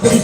Paco